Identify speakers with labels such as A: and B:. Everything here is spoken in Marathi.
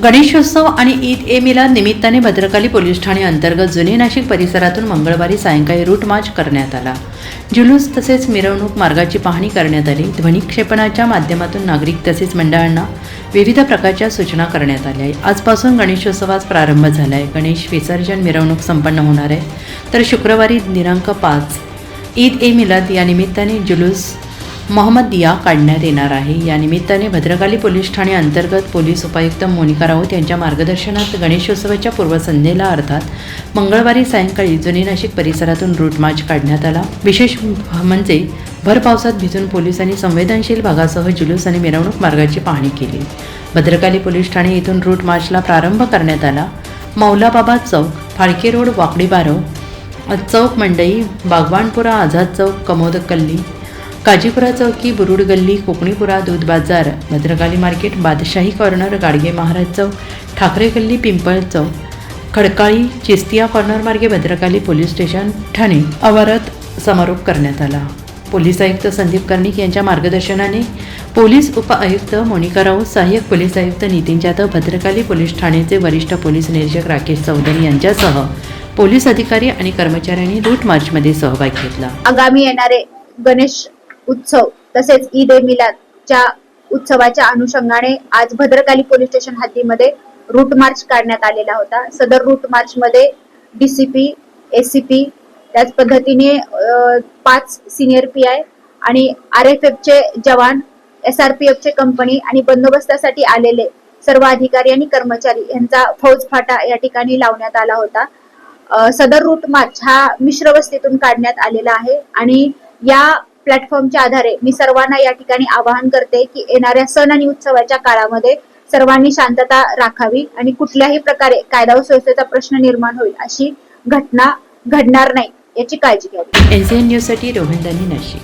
A: गणेशोत्सव आणि ईद ए मिलाद निमित्ताने भद्रकाली पोलीस ठाणे अंतर्गत जुने नाशिक परिसरातून मंगळवारी सायंकाळी रूट मार्च करण्यात आला. जुलूस तसेच मिरवणूक मार्गाची पाहणी करण्यात आली. ध्वनिक्षेपणाच्या माध्यमातून नागरिक तसेच मंडळांना विविध प्रकारच्या सूचना करण्यात आल्या. आहे आजपासून गणेशोत्सवास प्रारंभ झाला आहे गणेश विसर्जन मिरवणूक संपन्न होणार आहे. तर शुक्रवारी दिनांक पाच ईद ए मिलाद या निमित्ताने जुलूस मोहम्मद दिया काढण्यात येणार आहे. या निमित्ताने भद्रकाली पोलीस ठाणे अंतर्गत पोलीस उपायुक्त मोनिका राऊत यांच्या मार्गदर्शनात गणेशोत्सवाच्या पूर्वसंध्येला अर्थात मंगळवारी सायंकाळी जुने नाशिक परिसरातून रूट मार्च काढण्यात आला. विशेष म्हणजे भर पावसात भिजून पोलिसांनी संवेदनशील भागासह जुलूस आणि मिरवणूक मार्गाची पाहणी केली. भद्रकाली पोलीस ठाणे येथून रूट मार्चला प्रारंभ करण्यात आला. मौलाबाबा चौक फाळके रोड वाकडी बारव चौक मंडई बागवानपुरा आझाद चौक कमोद कल्ली काजीपुरा चौकी बुरुड गल्ली कोकणीपुरा दूध बाजार भद्रकाली मार्केट बादशाही कॉर्नर गाडगे महाराज चौक ठाकरे गल्ली पिंपळ चौक खडकाळी चिस्तिया कॉर्नर मार्गे भद्रकाली पोलीस स्टेशन ठाणे आवारात समारोप करण्यात आला. पोलीस आयुक्त संदीप कर्णिक यांच्या मार्गदर्शनाने पोलीस उप आयुक्त मोनिका राऊत सहाय्यक पोलीस आयुक्त नितीन जाधव भद्रकाली पोलीस ठाणेचे वरिष्ठ पोलीस निरीक्षक राकेश चौधरी यांच्यासह पोलीस अधिकारी आणि कर्मचाऱ्यांनी रूट मार्चमध्ये सहभाग घेतला.
B: आगामी येणारे गणेश उत्सव तसेच ईद ए मिलादच्या उत्सवाच्या अनुषंगाने आज भद्रकाली पोलीस स्टेशन हद्दीमध्ये रूट मार्च काढण्यात आलेला होता. सदर रूट मार्च मध्ये डीसीपी एसीपी त्याच पद्धतीने पाच सिनियर पी आय आणि आर एफ एफ चे जवान एस आर पी एफ चे कंपनी आणि बंदोबस्तासाठी आलेले सर्व अधिकारी आणि कर्मचारी यांचा फौज फाटा या ठिकाणी लावण्यात आला होता. सदर रूट मार्च हा मिश्र वस्तीतून काढण्यात आलेला आहे आणि या प्लॅटफॉर्मच्या आधारे मी सर्वांना या ठिकाणी आवाहन करते की येणाऱ्या सण आणि उत्सवाच्या काळामध्ये सर्वांनी शांतता राखावी आणि कुठल्याही प्रकारे कायदा व सुव्यवस्थेचा प्रश्न निर्माण होईल अशी घटना घडणार नाही याची काळजी घ्यावी.
A: एनसीएन न्यूजसाठी रोहिंदानी नाशिक.